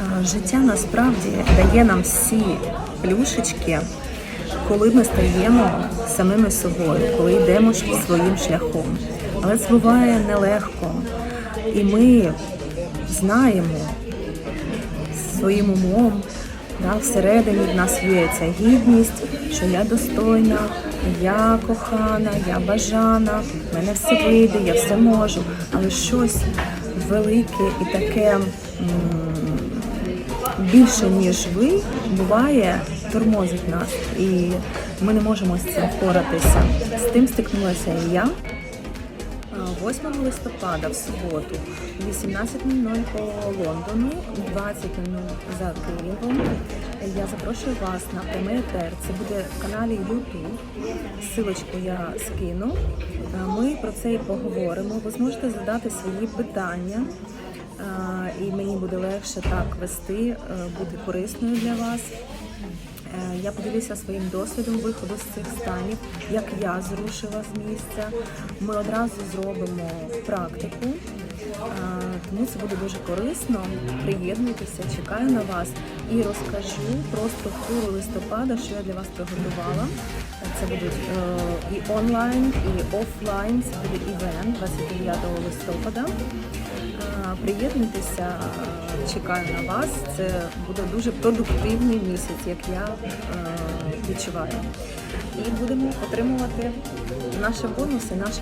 Е, Життя насправді дає нам всі плюшечки, коли ми стаємо самими собою, коли йдемо своїм шляхом. Але це буває нелегко. І ми знаємо своїм умом, да, всередині в нас є ця гідність, що я достойна, я кохана, я бажана, в мене все вийде, я все можу. Але щось велике і таке більше, ніж ви, буває, тормозить нас. І ми не можемо з цим впоратися. З тим стикнулася і я. 8 листопада в суботу, 18.00 по Лондону, 20.00 за Києвом. Я запрошую вас на прямий. Це буде в каналі YouTube. Силочку я скину. Ми про це і поговоримо. Ви зможете задати свої питання, і мені буде легше так вести, е, бути корисною для вас. Е, Я поділюся своїм досвідом виходу з цих станів, як я зрушила з місця. Ми одразу зробимо практику, Е, тому це буде дуже корисно. Приєднуйтеся, чекаю на вас і розкажу про структуру листопада, що я для вас приготувала. Це будуть і онлайн, і офлайн. Це буде івент 29 листопада. Приєднуйтеся, чекаю на вас. Це буде дуже продуктивний місяць, як я е, відчуваю. І будемо отримувати наші бонуси, наші